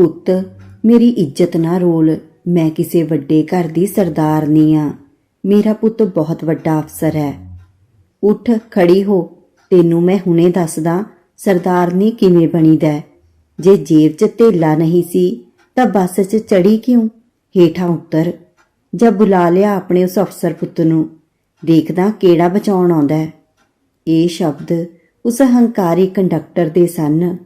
ਪੁੱਤ, ਮੇਰੀ ਇੱਜ਼ਤ ਨਾ ਰੋਲ। ਮੈਂ ਕਿਸੇ ਵੱਡੇ ਘਰ ਦੀ ਸਰਦਾਰਨੀ ਆ। ਮੇਰਾ ਪੁੱਤ ਬਹੁਤ ਵੱਡਾ ਅਫਸਰ ਹੈ। ਉੱਠ, ਖੜੀ ਹੋ। ਤੈਨੂੰ ਮੈਂ ਹੁਣੇ ਦੱਸਦਾ ਸਰਦਾਰਨੀ ਕਿਵੇਂ ਬਣੀਦਾ ਹੈ। ਜੇ ਜੇਬ 'ਚ ਧੇਲਾ ਨਹੀਂ ਸੀ, ਤਾਂ ਬੱਸ 'ਚ ਚੜੀ ਕਿਉਂ? ਹੇਠਾਂ ਉੱਤਰ। ਜਾਂ ਬੁਲਾ ਲਿਆ ਆਪਣੇ ਉਸ ਅਫਸਰ ਪੁੱਤ ਨੂੰ। ਦੇਖਦਾ ਕਿਹੜਾ ਬਚਾਉਣ ਆਉਂਦਾ ਇਹ ਸ਼ਬਦ ਉਸ ਹੰਕਾਰੀ ਕੰਡਕਟਰ ਦੇ ਸਨ।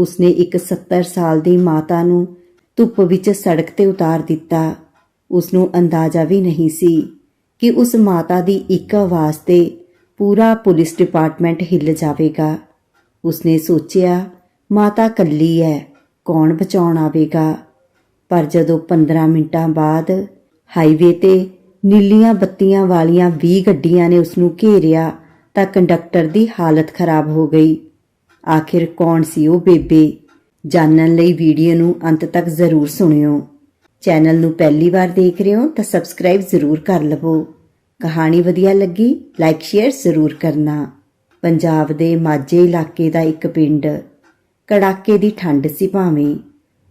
ਉਸਨੇ ਇੱਕ 70 ਸਾਲ ਦੀ ਮਾਤਾ ਨੂੰ ਧੁੱਪ ਵਿੱਚ ਸੜਕ ਤੇ ਉਤਾਰ ਦਿੱਤਾ। ਉਸ ਨੂੰ ਅੰਦਾਜ਼ਾ ਵੀ ਨਹੀਂ ਸੀ ਕਿ ਉਸ ਮਾਤਾ ਦੀ ਇੱਕ ਆਵਾਜ਼ ਤੇ ਪੂਰਾ ਪੁਲਿਸ ਡਿਪਾਰਟਮੈਂਟ ਹਿੱਲ ਜਾਵੇਗਾ। ਉਸਨੇ ਸੋਚਿਆ, ਮਾਤਾ ਕੱਲੀ ਹੈ ਕੌਣ ਬਚਾਉਣ ਆਵੇਗਾ? ਪਰ ਜਦੋਂ 15 ਮਿੰਟਾਂ ਬਾਅਦ ਹਾਈਵੇ ਤੇ ਨੀਲੀਆਂ ਬੱਤੀਆਂ ਵਾਲੀਆਂ 20 ਗੱਡੀਆਂ ਨੇ ਉਸ ਨੂੰ ਘੇਰਿਆ ਤਾਂ ਕੰਡਕਟਰ ਦੀ ਹਾਲਤ ਖਰਾਬ ਹੋ ਗਈ। ਆਖਿਰ ਕੌਣ ਸੀ ਉਹ ਬੇਬੇ? ਜਾਣਨ ਲਈ ਵੀਡੀਓ ਨੂੰ ਅੰਤ ਤੱਕ ਜ਼ਰੂਰ ਸੁਣਿਓ। ਚੈਨਲ ਨੂੰ ਪਹਿਲੀ ਵਾਰ ਦੇਖ ਰਹੇ ਹੋ ਤਾਂ ਸਬਸਕ੍ਰਾਈਬ ਜ਼ਰੂਰ ਕਰ ਲਵੋ। ਕਹਾਣੀ ਵਧੀਆ ਲੱਗੀ, ਲਾਈਕ, ਸ਼ੇਅਰ ਜ਼ਰੂਰ ਕਰਨਾ। ਪੰਜਾਬ ਦੇ ਮਾਝੇ ਇਲਾਕੇ ਦਾ ਇੱਕ ਪਿੰਡ। ਕੜਾਕੇ ਦੀ ਠੰਡ ਸੀ ਭਾਵੇਂ।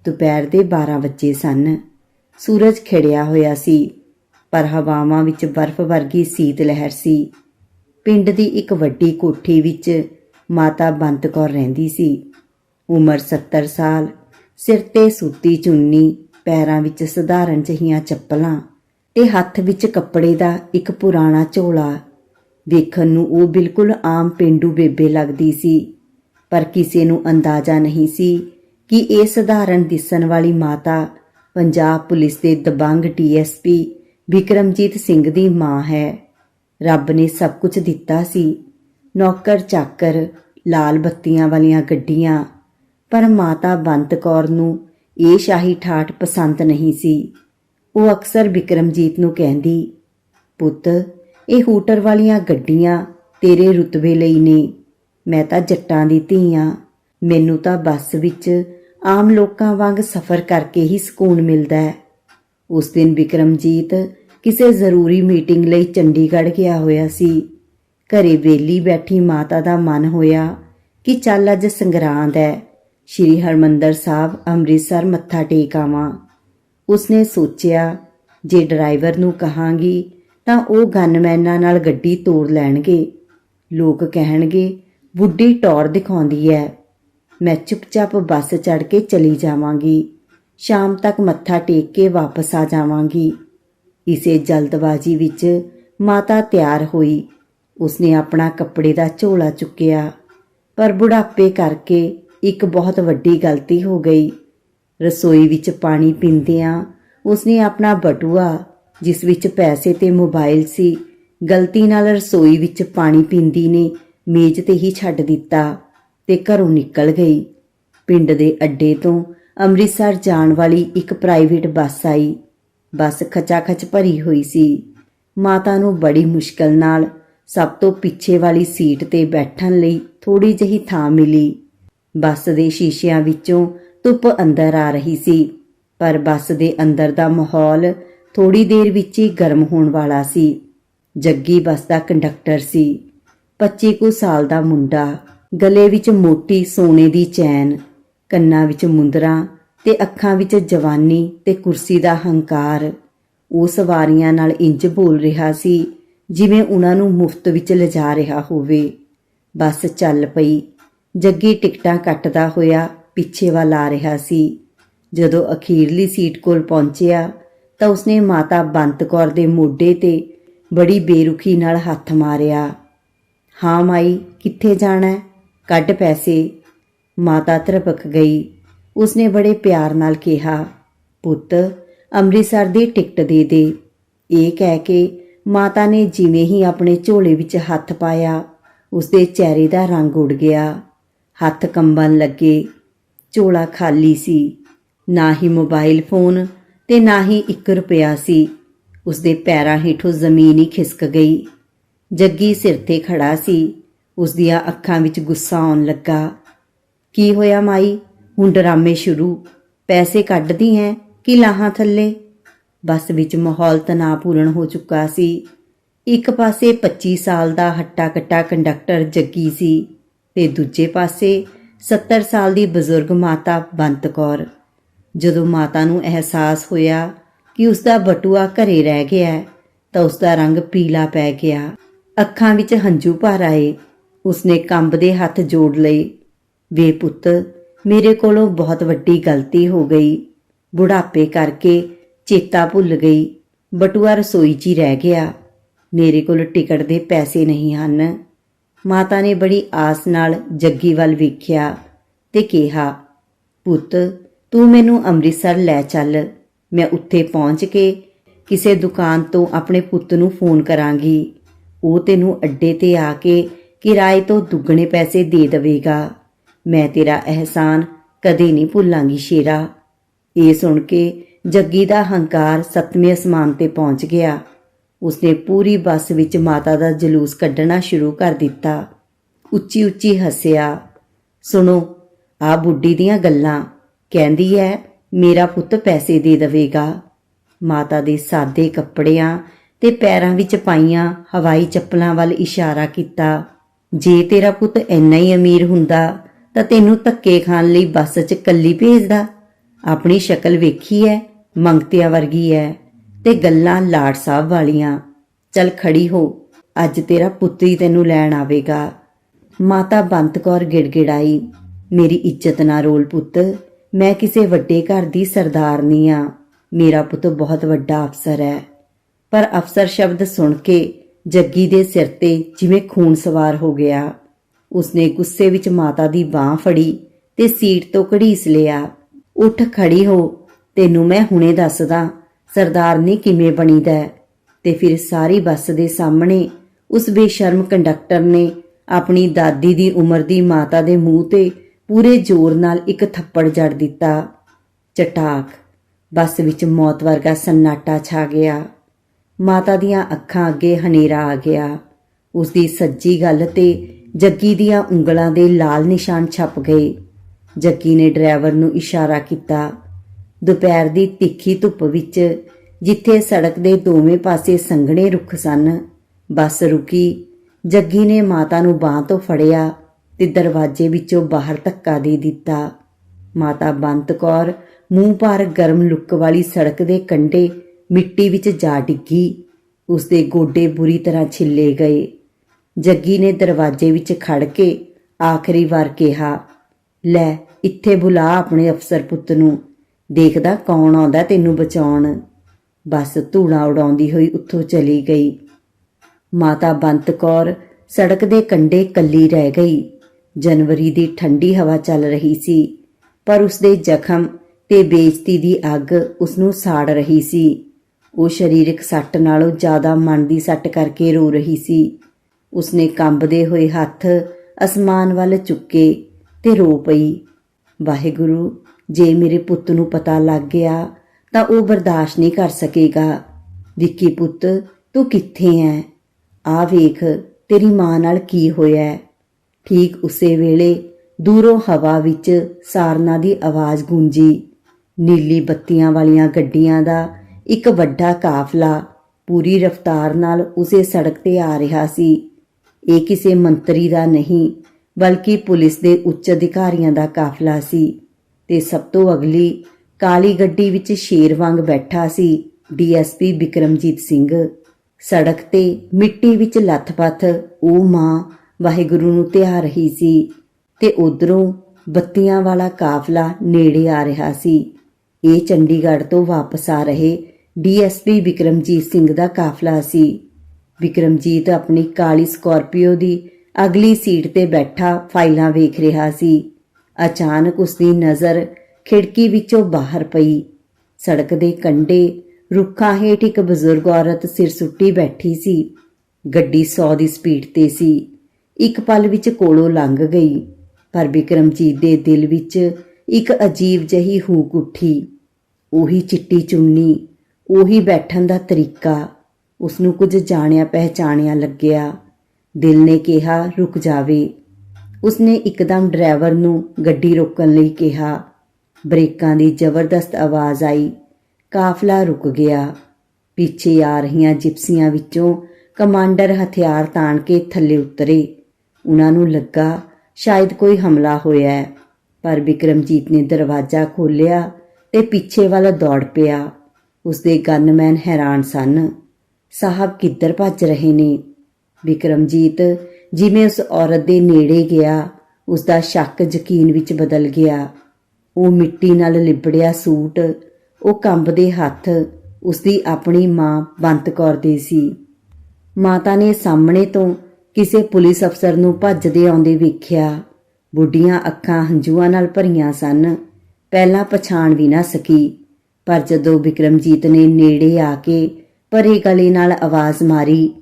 ਦੁਪਹਿਰ ਦੇ 12 ਵਜੇ ਸਨ। ਸੂਰਜ ਖਿੜਿਆ ਹੋਇਆ ਸੀ, ਪਰ ਹਵਾਵਾਂ ਵਿੱਚ ਬਰਫ਼ ਵਰਗੀ ਸੀਤ ਲਹਿਰ ਸੀ। ਪਿੰਡ ਦੀ ਇੱਕ ਵੱਡੀ ਕੋਠੀ ਵਿੱਚ ਮਾਤਾ ਬੰਤ ਕੌਰ ਰਹਿੰਦੀ ਸੀ। ਉਮਰ 70 ਸਾਲ, ਸਿਰ ਤੇ ਸੂਤੀ ਚੁੰਨੀ, ਪੈਰਾਂ ਵਿੱਚ ਸਧਾਰਨ ਜਹੀਆਂ ਚੱਪਲਾਂ ਤੇ ਹੱਥ ਵਿੱਚ ਕੱਪੜੇ ਦਾ ਇੱਕ ਪੁਰਾਣਾ ਝੋਲਾ। ਵੇਖਣ ਨੂੰ ਉਹ ਬਿਲਕੁਲ ਆਮ ਪਿੰਡੂ ਬੇਬੇ ਲੱਗਦੀ ਸੀ, ਪਰ ਕਿਸੇ ਨੂੰ ਅੰਦਾਜ਼ਾ ਨਹੀਂ ਸੀ ਕਿ ਇਹ ਸਧਾਰਨ ਦਿਸਣ ਵਾਲੀ ਮਾਤਾ ਪੰਜਾਬ ਪੁਲਿਸ ਦੇ ਦਬੰਗ ਡੀਐਸਪੀ ਵਿਕਰਮਜੀਤ ਸਿੰਘ ਦੀ ਮਾਂ ਹੈ। ਰੱਬ ਨੇ ਸਭ ਕੁਝ ਦਿੱਤਾ ਸੀ। ਨੌਕਰ ਚਾਕਰ, ਲਾਲ ਬੱਤੀਆਂ ਵਾਲੀਆਂ ਗੱਡੀਆਂ। ਪਰ ਮਾਤਾ ਬੰਤ ਕੌਰ ਨੂੰ ਇਹ ਸ਼ਾਹੀ ਠਾਠ ਪਸੰਦ ਨਹੀਂ ਸੀ। ਉਹ ਅਕਸਰ ਵਿਕਰਮਜੀਤ ਨੂੰ ਕਹਿੰਦੀ, ਪੁੱਤ, ਇਹ ਹੂਟਰ ਵਾਲੀਆਂ ਗੱਡੀਆਂ ਤੇਰੇ ਰੁਤਬੇ ਲਈ ਨੇ। ਮੈਂ ਤਾਂ ਜੱਟਾਂ ਦੀ ਧੀ ਆਂ। ਮੈਨੂੰ ਤਾਂ ਬੱਸ ਵਿੱਚ ਆਮ ਲੋਕਾਂ ਵਾਂਗ ਸਫ਼ਰ ਕਰਕੇ ਹੀ ਸਕੂਨ ਮਿਲਦਾ ਹੈ। ਉਸ ਦਿਨ ਵਿਕਰਮਜੀਤ ਕਿਸੇ ਜ਼ਰੂਰੀ ਮੀਟਿੰਗ ਲਈ ਚੰਡੀਗੜ੍ਹ ਗਿਆ ਹੋਇਆ ਸੀ। ਘਰੇ ਵੇਲੀ ਬੈਠੀ ਮਾਤਾ ਦਾ ਮਨ ਹੋਇਆ ਕਿ ਚੱਲ ਅੱਜ ਸੰਗਰਾਂਦ ਹੈ ਸ਼੍ਰੀ ਹਰਮੰਦਰ ਸਾਹਿਬ ਅੰਮ੍ਰਿਤਸਰ ਮੱਥਾ ਟੇਕ ਆਵਾਂ। ਉਸਨੇ ਸੋਚਿਆ, ਜੇ ਡਰਾਈਵਰ ਨੂੰ ਕਹਾਂਗੀ, ਤਾਂ ਉਹ ਗਨਮੈਨਾਂ ਨਾਲ ਗੱਡੀ ਤੋੜ ਲੈਣਗੇ। ਲੋਕ ਕਹਿਣਗੇ, ਬੁੱਢੀ ਟੌਰ ਦਿਖਾਉਂਦੀ ਹੈ ਮੈਂ ਚੁੱਪਚਾਪ ਬੱਸ ਚੜ ਕੇ ਚਲੀ ਜਾਵਾਂਗੀ। ਸ਼ਾਮ ਤੱਕ ਮੱਥਾ ਟੇਕ ਕੇ ਵਾਪਸ ਆ ਜਾਵਾਂਗੀ। ਇਸੇ ਜਲਦਬਾਜ਼ੀ ਵਿੱਚ ਮਾਤਾ ਤਿਆਰ ਹੋਈ। ਉਸਨੇ ਆਪਣਾ ਕੱਪੜੇ ਦਾ ਝੋਲਾ ਚੁੱਕਿਆ। ਪਰ ਬੁਢਾਪੇ ਕਰਕੇ ਇੱਕ ਬਹੁਤ ਵੱਡੀ ਗਲਤੀ ਹੋ ਗਈ। ਰਸੋਈ ਵਿੱਚ ਪਾਣੀ ਪੀਂਦਿਆਂ ਉਸਨੇ ਆਪਣਾ ਬਟੂਆ, ਜਿਸ ਵਿੱਚ ਪੈਸੇ ਤੇ ਮੋਬਾਈਲ ਸੀ, ਗਲਤੀ ਨਾਲ ਰਸੋਈ ਵਿੱਚ ਪਾਣੀ ਪੀਂਦੀ ਨੇ ਮੇਜ਼ ਤੇ ਹੀ ਛੱਡ ਦਿੱਤਾ ਤੇ ਘਰੋਂ ਨਿਕਲ ਗਈ। ਪਿੰਡ ਦੇ ਅੱਡੇ ਤੋਂ ਅੰਮ੍ਰਿਤਸਰ ਜਾਣ ਵਾਲੀ ਇੱਕ ਪ੍ਰਾਈਵੇਟ ਬੱਸ ਆਈ। ਬੱਸ ਖਚਾਖਚ ਭਰੀ ਹੋਈ ਸੀ। ਮਾਤਾ ਨੂੰ ਬੜੀ ਮੁਸ਼ਕਲ ਨਾਲ ਸਭ ਤੋਂ ਪਿੱਛੇ ਵਾਲੀ ਸੀਟ ਤੇ ਬੈਠਣ ਲਈ ਥੋੜੀ ਜਿਹੀ ਥਾਂ ਮਿਲੀ। ਬੱਸ ਦੇ ਸ਼ੀਸ਼ਿਆਂ ਵਿੱਚੋਂ ਧੁੱਪ ਅੰਦਰ ਆ ਰਹੀ ਸੀ, ਪਰ ਬੱਸ ਦੇ ਅੰਦਰ ਦਾ ਮਾਹੌਲ ਥੋੜੀ ਦੇਰ ਵਿੱਚ ਹੀ ਗਰਮ ਹੋਣ ਵਾਲਾ ਸੀ। ਜੱਗੀ ਬੱਸ ਦਾ ਕੰਡਕਟਰ ਸੀ। 25 ਕੁ ਸਾਲ ਦਾ ਮੁੰਡਾ, ਗਲੇ ਵਿੱਚ ਮੋਟੀ ਸੋਨੇ ਦੀ ਚੈਨ, ਕੰਨਾਂ ਵਿੱਚ ਮੁੰਦਰਾਂ ਤੇ ਅੱਖਾਂ ਵਿੱਚ ਜਵਾਨੀ ਤੇ ਕੁਰਸੀ ਦਾ ਹੰਕਾਰ। ਉਹ ਸਵਾਰੀਆਂ ਨਾਲ ਇੰਜ ਬੋਲ ਰਿਹਾ ਸੀ ਜਿਵੇਂ ਉਹਨਾਂ ਨੂੰ ਮੁਫਤ ਵਿੱਚ ਲਿਜਾ ਰਿਹਾ ਹੋਵੇ। ਬੱਸ ਚੱਲ ਪਈ। ਜੱਗੀ ਟਿਕਟਾਂ ਕੱਟਦਾ ਹੋਇਆ ਪਿੱਛੇ ਵੱਲ ਆ ਰਿਹਾ ਸੀ। ਜਦੋਂ ਅਖੀਰਲੀ ਸੀਟ ਕੋਲ ਪਹੁੰਚਿਆ, ਤਾਂ ਉਸਨੇ ਮਾਤਾ ਬੰਤ ਕੌਰ ਦੇ ਮੋਢੇ ਤੇ ਬੜੀ ਬੇਰੁਖੀ ਨਾਲ ਹੱਥ ਮਾਰਿਆ। ਹਾਂ ਮਾਈ, ਕਿੱਥੇ ਜਾਣਾ? ਕੱਢ ਪੈਸੇ। ਮਾਤਾ ਤਰਪਕ ਗਈ। ਉਸਨੇ ਬੜੇ ਪਿਆਰ ਨਾਲ ਕਿਹਾ, ਪੁੱਤ, ਅੰਮ੍ਰਿਤਸਰ ਦੀ ਟਿਕਟ ਦੇ ਦੇ। ਇਹ ਕਹਿ ਕੇ ਮਾਤਾ ਨੇ ਜਿਵੇਂ ਹੀ ਆਪਣੇ ਝੋਲੇ ਵਿੱਚ ਹੱਥ ਪਾਇਆ, ਉਸਦੇ ਚਿਹਰੇ ਦਾ ਰੰਗ ਉੱਡ ਗਿਆ। ਹੱਥ ਕੰਬਣ ਲੱਗੇ। ਝੋਲਾ ਖਾਲੀ ਸੀ। ਨਾ ਹੀ ਮੋਬਾਈਲ ਫੋਨ ਤੇ ਨਾ ਹੀ 1 ਰੁਪਿਆ ਸੀ। ਉਸਦੇ ਪੈਰਾਂ ਹੇਠੋਂ ਜ਼ਮੀਨ ਹੀ ਖਿਸਕ ਗਈ। ਜੱਗੀ ਸਿਰ ਤੇ ਖੜਾ ਸੀ। ਉਸਦੀਆਂ ਅੱਖਾਂ ਵਿੱਚ ਗੁੱਸਾ ਆਉਣ ਲੱਗਾ। ਕੀ ਹੋਇਆ ਮਾਈ? ਹੁਣ ਡਰਾਮੇ ਸ਼ੁਰੂ। ਪੈਸੇ ਕੱਢਦੀ ਐ ਕਿ ਲਾਹਾਂ ਥੱਲੇ? ਬੱਸ ਵਿੱਚ ਮਾਹੌਲ ਤਣਾਅਪੂਰਨ ਹੋ ਚੁੱਕਾ ਸੀ। ਇੱਕ ਪਾਸੇ 25 ਸਾਲ ਦਾ ਹੱਟਾ ਕੱਟਾ ਕੰਡਕਟਰ ਜੱਗੀ ਸੀ ਤੇ ਦੂਜੇ ਪਾਸੇ 70 ਸਾਲ ਦੀ ਬਜ਼ੁਰਗ ਮਾਤਾ ਬੰਤ ਕੌਰ। ਜਦੋਂ ਮਾਤਾ ਨੂੰ ਅਹਿਸਾਸ ਹੋਇਆ ਕਿ ਉਸ ਦਾ ਬਟੂਆ ਘਰੇ ਰਹਿ ਗਿਆ, ਤਾਂ ਉਸ ਦਾ ਰੰਗ ਪੀਲਾ ਪੈ ਗਿਆ। ਅੱਖਾਂ ਵਿੱਚ ਹੰਝੂ ਭਰ ਆਏ। ਉਸਨੇ ਕੰਬਦੇ ਹੱਥ ਜੋੜ ਲਏ। ਵੇ ਪੁੱਤ, ਮੇਰੇ ਕੋਲੋਂ ਬਹੁਤ ਵੱਡੀ ਗਲਤੀ ਹੋ ਗਈ। ਬੁਢਾਪੇ ਕਰਕੇ ਚੇਤਾ ਭੁੱਲ ਗਈ। ਬਟੂਆ ਰਸੋਈ 'ਚ ਹੀ ਰਹਿ ਗਿਆ। ਮੇਰੇ ਕੋਲ ਟਿਕਟ ਦੇ ਪੈਸੇ ਨਹੀਂ ਹਨ। ਮਾਤਾ ਨੇ ਬੜੀ ਆਸ ਨਾਲ ਜੱਗੀ ਵੱਲ ਵੇਖਿਆ ਤੇ ਕਿਹਾ, ਪੁੱਤ, ਤੂੰ ਮੈਨੂੰ ਅੰਮ੍ਰਿਤਸਰ ਲੈ ਚੱਲ। ਮੈਂ ਉੱਥੇ ਪਹੁੰਚ ਕੇ ਕਿਸੇ ਦੁਕਾਨ ਤੋਂ ਆਪਣੇ ਪੁੱਤ ਨੂੰ ਫੋਨ ਕਰਾਂਗੀ। ਉਹ ਤੈਨੂੰ ਅੱਡੇ ਤੇ ਆ ਕੇ ਕਿਰਾਏ ਤੋਂ ਦੁੱਗਣੇ ਪੈਸੇ ਦੇ ਦੇਵੇਗਾ। ਮੈਂ ਤੇਰਾ ਅਹਿਸਾਨ ਕਦੇ ਨਹੀਂ ਭੁੱਲਾਂਗੀ, ਸ਼ੇਰਾ। ਇਹ ਸੁਣ ਕੇ ਜੱਗੀ ਦਾ ਹੰਕਾਰ ਸੱਤਵੇਂ ਅਸਮਾਨ ਤੇ ਪਹੁੰਚ ਗਿਆ। ਉਸਨੇ ਪੂਰੀ ਬੱਸ ਵਿੱਚ ਮਾਤਾ ਦਾ ਜਲੂਸ ਕੱਢਣਾ ਸ਼ੁਰੂ ਕਰ ਦਿੱਤਾ। ਉੱਚੀ ਉੱਚੀ ਹੱਸਿਆ, ਸੁਣੋ ਆ ਬੁੱਢੀ ਦੀਆਂ ਗੱਲਾਂ। ਕਹਿੰਦੀ ਐ, ਮੇਰਾ ਪੁੱਤ ਪੈਸੇ ਦੇ ਦੇਵੇਗਾ। ਮਾਤਾ ਦੇ ਸਾਦੇ ਕੱਪੜਿਆਂ ਤੇ ਪੈਰਾਂ ਵਿੱਚ ਪਾਈਆਂ ਹਵਾਈ ਚੱਪਲਾਂ ਵੱਲ ਇਸ਼ਾਰਾ ਕੀਤਾ। ਜੇ ਤੇਰਾ ਪੁੱਤ ਇੰਨਾ ਹੀ ਅਮੀਰ ਹੁੰਦਾ, ਤਾਂ ਤੈਨੂੰ ਧੱਕੇ ਖਾਣ ਲਈ ਬੱਸ 'ਚ ਕੱਲੀ ਭੇਜਦਾ। ਆਪਣੀ ਸ਼ਕਲ ਵੇਖੀ ਐ ਮੰਗਤਿਆਂ ਵਰਗੀ ਐ ਤੇ ਗੱਲਾਂ ਲਾੜ ਸਾਹਿਬ ਵਾਲੀਆਂ। ਚੱਲ ਖੜੀ ਹੋ, ਅੱਜ ਤੇਰਾ ਪੁੱਤ ਹੀ ਤੈਨੂੰ ਲੈਣ ਆਵੇਗਾ। ਮਾਤਾ ਬੰਤ ਕੌਰ ਗਿੜਗਿੜਾਈ, ਮੇਰੀ ਇੱਜ਼ਤ ਨਾ ਰੋਲ ਪੁੱਤ, ਮੈਂ ਕਿਸੇ ਵੱਡੇ ਘਰ ਦੀ ਸਰਦਾਰਨੀ ਆ। ਮੇਰਾ ਪੁੱਤ ਬਹੁਤ ਵੱਡਾ ਅਫਸਰ ਹੈ ਪਰ ਅਫਸਰ ਸ਼ਬਦ ਸੁਣ ਕੇ ਜੱਗੀ ਦੇ ਸਿਰ ਤੇ ਜਿਵੇਂ ਖੂਨ ਸਵਾਰ ਹੋ ਗਿਆ। ਉਸਨੇ ਗੁੱਸੇ ਵਿੱਚ ਮਾਤਾ ਦੀ ਬਾਹ ਫੜੀ ਤੇ ਸੀਟ ਤੋਂ ਘੜੀਸ ਲਿਆ। ਉੱਠ ਖੜੀ ਹੋ ਤੈਨੂੰ ਮੈਂ ਹੁਣੇ ਦੱਸਦਾ ਸਰਦਾਰਨੀ ਕਿਵੇਂ ਬਣੀਦਾ ਹੈ। ਤੇ ਫਿਰ ਸਾਰੀ ਬੱਸ ਦੇ ਸਾਹਮਣੇ ਉਸ ਬੇਸ਼ਰਮ ਕੰਡਕਟਰ ਨੇ ਆਪਣੀ ਦਾਦੀ ਦੀ ਉਮਰ ਦੀ ਮਾਤਾ ਦੇ ਮੂੰਹ ਤੇ ਪੂਰੇ ਜ਼ੋਰ ਨਾਲ ਇੱਕ ਥੱਪੜ ਜੜ ਦਿੱਤਾ। ਚਟਾਕ, ਬੱਸ ਵਿੱਚ ਮੌਤ ਵਰਗਾ ਸੰਨਾਟਾ ਛਾ ਗਿਆ। ਮਾਤਾ ਦੀਆਂ ਅੱਖਾਂ ਅੱਗੇ ਹਨੇਰਾ ਆ ਗਿਆ। ਉਸ ਦੀ ਸੱਜੀ ਗੱਲ ਤੇ ਜੱਗੀ ਦੀਆਂ ਉਂਗਲਾਂ ਦੇ ਲਾਲ ਨਿਸ਼ਾਨ ਛਪ ਗਏ। ਜੱਗੀ ਨੇ ਡਰਾਈਵਰ ਨੂੰ ਇਸ਼ਾਰਾ ਕੀਤਾ। ਦੁਪਹਿਰ ਦੀ ਤਿੱਖੀ ਧੁੱਪ ਵਿੱਚ, ਜਿੱਥੇ ਸੜਕ ਦੇ ਦੋਵੇਂ ਪਾਸੇ ਸੰਘਣੇ ਰੁੱਖ ਸਨ, ਬੱਸ ਰੁਕੀ। ਜੱਗੀ ਨੇ ਮਾਤਾ ਨੂੰ ਬਾਹ ਤੋਂ ਫੜਿਆ ਤੇ ਦਰਵਾਜ਼ੇ ਵਿੱਚੋਂ ਬਾਹਰ ਧੱਕਾ ਦੇ ਦਿੱਤਾ। ਮਾਤਾ ਬੰਤ ਕੌਰ ਮੂੰਹ ਭਰ ਗਰਮ ਲੁੱਕ ਵਾਲੀ ਸੜਕ ਦੇ ਕੰਢੇ ਮਿੱਟੀ ਵਿੱਚ ਜਾ ਡਿੱਗੀ। ਉਸਦੇ ਗੋਡੇ ਬੁਰੀ ਤਰ੍ਹਾਂ ਛਿੱਲੇ ਗਏ। ਜੱਗੀ ਨੇ ਦਰਵਾਜ਼ੇ ਵਿੱਚ ਖੜ ਕੇ ਆਖਰੀ ਵਾਰ ਕਿਹਾ, ਲੈ, ਇੱਥੇ ਬੁਲਾ ਆਪਣੇ ਅਫਸਰ ਪੁੱਤ ਨੂੰ। ਦੇਖਦਾ ਕੌਣ ਆਉਂਦਾ ਤੈਨੂੰ ਬਚਾਉਣ। ਬਸ ਧੂੜਾ ਉਡਾਉਂਦੀ ਹੋਈ ਉੱਥੋਂ ਚਲੀ ਗਈ। ਮਾਤਾ ਬੰਤ ਕੌਰ ਸੜਕ ਦੇ ਕੰਢੇ ਕੱਲੀ ਰਹਿ ਗਈ। ਜਨਵਰੀ ਦੀ ਠੰਡੀ ਹਵਾ ਚੱਲ ਰਹੀ ਸੀ, ਪਰ ਉਸਦੇ ਜ਼ਖਮ ਤੇ ਬੇਇੱਜ਼ਤੀ ਦੀ ਅੱਗ ਉਸ ਨੂੰ ਸਾੜ ਰਹੀ ਸੀ। ਉਹ ਸਰੀਰਕ ਸੱਟ ਨਾਲੋਂ ਜ਼ਿਆਦਾ ਮਨ ਦੀ ਸੱਟ ਕਰਕੇ ਰੋ ਰਹੀ ਸੀ। ਉਸਨੇ ਕੰਬਦੇ ਹੋਏ ਹੱਥ ਅਸਮਾਨ ਵੱਲ ਚੁੱਕੇ ਤੇ ਰੋ ਪਈ। ਵਾਹਿਗੁਰੂ ਜੇ ਮੇਰੇ ਪੁੱਤ ਨੂੰ ਪਤਾ ਲੱਗ ਗਿਆ, ਤਾਂ ਉਹ ਬਰਦਾਸ਼ਤ ਨਹੀਂ ਕਰ ਸਕੇਗਾ। ਵਿੱਕੀ ਪੁੱਤ, ਤੂੰ ਕਿੱਥੇ ਐ? ਆ ਵੇਖ, ਤੇਰੀ ਮਾਂ ਨਾਲ ਕੀ ਹੋਇਆ ਠੀਕ ਉਸੇ ਵੇਲੇ ਦੂਰੋਂ ਹਵਾ ਵਿੱਚ ਸਾਰਨਾ ਦੀ ਆਵਾਜ਼ ਗੂੰਜੀ। ਨੀਲੀ ਬੱਤੀਆਂ ਵਾਲੀਆਂ ਗੱਡੀਆਂ ਦਾ ਇੱਕ ਵੱਡਾ ਕਾਫਲਾ ਪੂਰੀ ਰਫ਼ਤਾਰ ਨਾਲ ਉਸੇ ਸੜਕ ਤੇ ਆ ਰਿਹਾ ਸੀ। ਇਹ ਕਿਸੇ ਮੰਤਰੀ ਦਾ ਨਹੀਂ, ਬਲਕਿ ਪੁਲਿਸ ਦੇ ਉੱਚ ਅਧਿਕਾਰੀਆਂ ਦਾ ਕਾਫਲਾ ਸੀ। ਤੇ ਸਭ ਤੋਂ ਅਗਲੀ ਕਾਲੀ ਗੱਡੀ ਵਿੱਚ ਸ਼ੇਰ ਵਾਂਗ ਬੈਠਾ ਸੀ ਡੀਐਸਪੀ ਬਿਕਰਮਜੀਤ ਸਿੰਘ। ਸੜਕ ਤੇ ਮਿੱਟੀ ਵਿੱਚ ਲੱਥ ਪੱਥ ਉਹ ਮਾਂ ਵਾਹਿਗੁਰੂ ਨੂੰ ਧਿਆ ਰਹੀ ਸੀ ਤੇ ਉਧਰੋਂ ਬੱਤੀਆਂ ਵਾਲਾ ਕਾਫਲਾ ਨੇੜੇ ਆ ਰਿਹਾ ਸੀ। ਇਹ ਚੰਡੀਗੜ੍ਹ ਤੋਂ ਵਾਪਸ ਆ ਰਹੇ ਡੀਐਸਪੀ ਬਿਕਰਮਜੀਤ ਸਿੰਘ ਦਾ ਕਾਫਲਾ ਸੀ। ਵਿਕਰਮਜੀਤ ਆਪਣੀ ਕਾਲੀ ਸਕਾਰਪੀਓ ਦੀ ਅਗਲੀ ਸੀਟ ਤੇ ਬੈਠਾ ਫਾਈਲਾਂ ਵੇਖ ਰਿਹਾ ਸੀ। ਅਚਾਨਕ ਉਸ ਦੀ ਨਜ਼ਰ ਖਿੜਕੀ ਵਿੱਚੋਂ ਬਾਹਰ ਪਈ। ਸੜਕ ਦੇ ਕੰਢੇ ਰੁੱਖਾਂ ਹੇਠ ਇੱਕ ਬਜ਼ੁਰਗ ਔਰਤ ਸਿਰ ਸੁੱਟੀ ਬੈਠੀ ਸੀ। ਗੱਡੀ 100 ਦੀ ਸਪੀਡ ਤੇ ਸੀ। ਇੱਕ ਪਲ ਵਿੱਚ ਕੋਲੋਂ ਲੰਘ ਗਈ, ਪਰ ਵਿਕਰਮਜੀਤ ਦੇ ਦਿਲ ਵਿੱਚ ਇੱਕ ਅਜੀਬ ਜਹੀ ਹੂਕ ਉੱਠੀ। ਉਹੀ ਚਿੱਟੀ ਚੁੰਨੀ, ਉਹੀ ਬੈਠਣ ਦਾ ਤਰੀਕਾ ਉਸ ਨੂੰ ਕੁਝ ਜਾਣਿਆ ਪਹਿਚਾਣਿਆ ਲੱਗਿਆ। ਦਿਲ ਨੇ ਕਿਹਾ, ਰੁਕ ਜਾਵੇ। ਉਸਨੇ ਇੱਕਦਮ ਡਰਾਈਵਰ ਨੂੰ ਗੱਡੀ ਰੋਕਣ ਲਈ ਕਿਹਾ। ਬ੍ਰੇਕਾਂ ਦੀ ਜ਼ਬਰਦਸਤ ਆਵਾਜ਼ ਆਈ। ਕਾਫਲਾ ਰੁਕ ਗਿਆ। ਪਿੱਛੇ ਆ ਰਹੀਆਂ ਜਿਪਸੀਆਂ ਵਿੱਚੋਂ ਕਮਾਂਡਰ ਹਥਿਆਰ ਤਾਣ ਕੇ ਥੱਲੇ ਉਤਰੇ। ਉਹਨਾਂ ਨੂੰ ਲੱਗਾ, ਸ਼ਾਇਦ ਕੋਈ ਹਮਲਾ ਹੋਇਆ ਹੈ। ਪਰ ਵਿਕਰਮਜੀਤ ਨੇ ਦਰਵਾਜ਼ਾ ਖੋਲ੍ਹਿਆ ਤੇ ਪਿੱਛੇ ਵੱਲ ਦੌੜ ਪਿਆ। ਉਸਦੇ ਗਨਮੈਨ ਹੈਰਾਨ ਸਨ। ਸਾਹਿਬ ਕਿੱਧਰ ਭੱਜ ਰਹੇ ਨੇ? ਵਿਕਰਮਜੀਤ ਜਿਵੇਂ ਉਸ ਔਰਤ ਦੇ ਨੇੜੇ ਗਿਆ ਉਸ ਦਾ ਸ਼ੱਕ ਯਕੀਨ ਵਿੱਚ ਬਦਲ ਗਿਆ। ਉਹ ਮਿੱਟੀ ਨਾਲ ਲਿਬੜਿਆ ਸੂਟ, ਉਹ ਕੰਬਦੇ ਹੱਥ, ਉਸਦੀ ਆਪਣੀ ਮਾਂ ਬੰਤ ਕੌਰ ਦੇ ਸੀ। ਮਾਤਾ ਨੇ ਸਾਹਮਣੇ ਤੋਂ ਕਿਸੇ ਪੁਲਿਸ ਅਫਸਰ ਨੂੰ ਭੱਜਦੇ ਆਉਂਦੇ ਵੇਖਿਆ। ਬੁੱਢੀਆਂ ਅੱਖਾਂ ਹੰਝੂਆਂ ਨਾਲ ਭਰੀਆਂ ਸਨ। ਪਹਿਲਾਂ ਪਛਾਣ ਵੀ ਨਾ ਸਕੀ, ਪਰ ਜਦੋਂ ਵਿਕਰਮਜੀਤ ਨੇ ਨੇੜੇ ਆ ਕੇ ਪਰੇ ਗਲੇ ਨਾਲ ਆਵਾਜ਼ ਮਾਰੀ,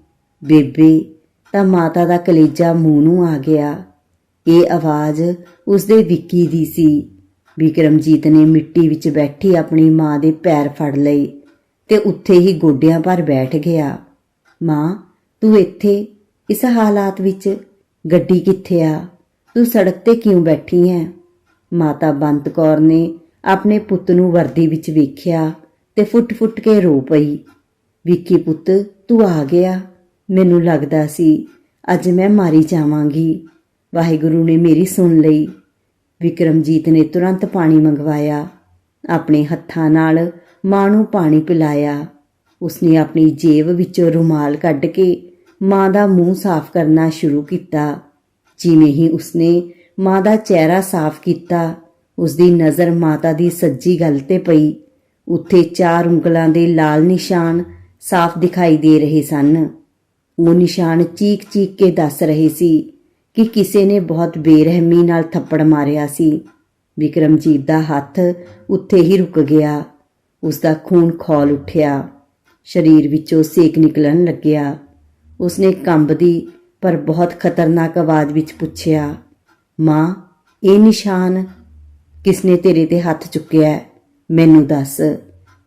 ਬੇਬੇ ਤਾਂ ਮਾਤਾ ਦਾ ਕਲੇਜਾ ਮੂੰਹ ਨੂੰ ਆ ਗਿਆ। ਇਹ ਆਵਾਜ਼ ਉਸਦੇ ਵਿੱਕੀ ਦੀ ਸੀ। ਵਿਕਰਮਜੀਤ ਨੇ ਮਿੱਟੀ ਵਿੱਚ ਬੈਠੀ ਆਪਣੀ ਮਾਂ ਦੇ ਪੈਰ ਫੜ ਲਏ ਤੇ ਉੱਥੇ ਹੀ ਗੋਡਿਆਂ ਪਰ ਬੈਠ ਗਿਆ। ਮਾਂ, ਤੂੰ ਇੱਥੇ? ਇਸ ਹਾਲਾਤ ਵਿੱਚ ਗੱਡੀ ਕਿੱਥੇ ਆ? ਤੂੰ ਸੜਕ ਤੇ ਕਿਉਂ ਬੈਠੀ ਹੈ? ਮਾਤਾ ਬੰਤ ਕੌਰ ਨੇ ਆਪਣੇ ਪੁੱਤ ਨੂੰ ਵਰਦੀ ਵਿੱਚ ਵੇਖਿਆ ਤੇ ਫੁੱਟ-ਫੁੱਟ ਕੇ ਰੋ ਪਈ। ਵਿੱਕੀ ਪੁੱਤ, ਤੂੰ ਆ ਗਿਆ? ਮੈਨੂੰ ਲੱਗਦਾ ਸੀ, ਅੱਜ ਮੈਂ ਮਾਰੀ ਜਾਵਾਂਗੀ। ਵਾਹਿਗੁਰੂ ਨੇ ਮੇਰੀ ਸੁਣ ਲਈ। ਵਿਕਰਮਜੀਤ ਨੇ ਤੁਰੰਤ ਪਾਣੀ ਮੰਗਵਾਇਆ। ਆਪਣੇ ਹੱਥਾਂ ਨਾਲ ਮਾਂ ਨੂੰ ਪਾਣੀ ਪਿਲਾਇਆ। ਉਸਨੇ ਆਪਣੀ ਜੇਬ ਵਿੱਚੋਂ ਰੁਮਾਲ ਕੱਢ ਕੇ ਮਾਂ ਦਾ ਮੂੰਹ ਸਾਫ਼ ਕਰਨਾ ਸ਼ੁਰੂ ਕੀਤਾ। ਜਿਵੇਂ ਹੀ ਉਸਨੇ ਮਾਂ ਦਾ ਚਿਹਰਾ ਸਾਫ਼ ਕੀਤਾ, ਉਸਦੀ ਨਜ਼ਰ ਮਾਤਾ ਦੀ ਸੱਜੀ ਗੱਲ ਤੇ ਪਈ। ਉੱਥੇ ਚਾਰ ਉਂਗਲਾਂ ਦੇ ਲਾਲ ਨਿਸ਼ਾਨ ਸਾਫ਼ ਦਿਖਾਈ ਦੇ ਰਹੇ ਸਨ। ਉਹ ਨਿਸ਼ਾਨ ਚੀਕ-ਚੀਕ ਕੇ ਦੱਸ ਰਹੇ ਸੀ ਕਿ ਕਿਸੇ ਨੇ ਬਹੁਤ ਬੇਰਹਿਮੀ ਨਾਲ ਥੱਪੜ ਮਾਰਿਆ ਸੀ। ਵਿਕਰਮਜੀਤ ਦਾ ਹੱਥ ਉੱਥੇ ਹੀ ਰੁਕ ਗਿਆ। ਉਸ ਦਾ ਖੂਨ ਖੌਲ ਉੱਠਿਆ। ਸਰੀਰ ਵਿੱਚੋਂ ਸੇਕ ਨਿਕਲਣ ਲੱਗਿਆ। ਉਸਨੇ ਕੰਬਦੀ ਪਰ ਬਹੁਤ ਖਤਰਨਾਕ ਆਵਾਜ਼ ਵਿੱਚ ਪੁੱਛਿਆ, ਮਾਂ, ਇਹ ਨਿਸ਼ਾਨ ਕਿਸਨੇ ਤੇਰੇ ਤੇ ਹੱਥ ਚੁੱਕਿਆ ਮੈਨੂੰ ਦੱਸ,